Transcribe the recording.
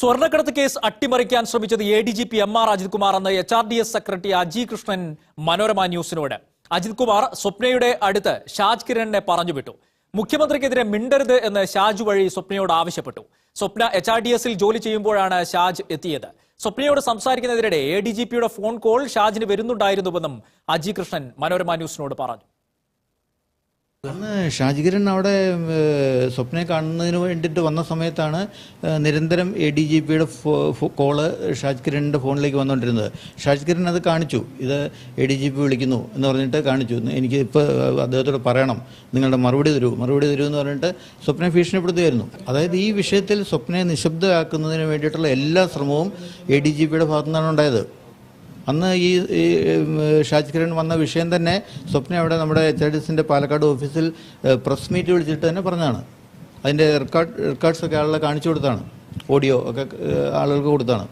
സ്വർണക്കടത്ത് കേസ് അട്ടിമറിക്കാൻ ശ്രമിച്ചത് A D G P M R Ajith Kumar എന്ന് H R D S secretary Aji Krishnan Manorama ന്യൂസിനോട്. അജിത് കുമാർ സ്വപ്നയുടെ അടുത്ത് ഷാജ് കിരണിനെ പറഞ്ഞു വിട്ടു മുഖ്യമന്ത്രിക്കെതിരെ മിണ്ടരുത് എന്ന് ഷാജ് വഴി സ്വപ്നയോട് ആവശ്യപ്പെട്ടു. സ്വപ്ന എച്ച് ആർ ഡി എസിൽ ജോലി ചെയ്യുമ്പോഴാണ് ഷാജ് എത്തിയത്. സ്വപ്നയോട് സംസാരിക്കുന്നതിനിടെ എ ഡി ജി പിയുടെ ഫോൺ കോൾ ഷാജിന് വരുന്നുണ്ടായിരുന്നുവെന്നും അജി കൃഷ്ണൻ മനോരമ ന്യൂസിനോട് പറഞ്ഞു. അന്ന് ഷാജികിരൺ അവിടെ സ്വപ്നെ സ്വപ്നയെ കാണുന്നതിന് വേണ്ടിയിട്ട് വന്ന സമയത്താണ് നിരന്തരം എ ഡി ജി പിയുടെ കോൾ ഷാജികിരണിന്റെ ഫോണിലേക്ക് വന്നുകൊണ്ടിരുന്നത്. ഷാജ്കിരൻ അത് കാണിച്ചു. ഇത് എ ഡി ജി പി വിളിക്കുന്നു എന്ന് പറഞ്ഞിട്ട് കാണിച്ചു. എനിക്ക് ഇപ്പോൾ അദ്ദേഹത്തോട് പറയണം. നിങ്ങളുടെ മറുപടി തരൂ. മറുപടി തരൂ എന്ന് പറഞ്ഞിട്ട് സ്വപ്നയെ ഭീഷണിപ്പെടുത്തുകയായിരുന്നു. അതായത് ഈ വിഷയത്തിൽ സ്വപ്നയെ നിശബ്ദമാക്കുന്നതിന് വേണ്ടിയിട്ടുള്ള എല്ലാ ശ്രമവും എ ഡി ജി പിയുടെ ഭാഗത്തു നിന്നാണ് ഉണ്ടായത്. അന്ന് ഈ ഷാജി കിരൺ വന്ന വിഷയം തന്നെ സ്വപ്ന അവിടെ നമ്മുടെ എച്ച് ഐ ഡി പാലക്കാട് ഓഫീസിൽ പ്രസ് മീറ്റ് വിളിച്ചിട്ട് തന്നെ പറഞ്ഞതാണ്. അതിന്റെ റെക്കോർഡ് റെക്കോർഡ്സ് ഒക്കെ ആളുകളെ കാണിച്ചു കൊടുത്താണ്. ഓഡിയോ ഒക്കെ ആളുകൾക്ക് കൊടുത്താണ്.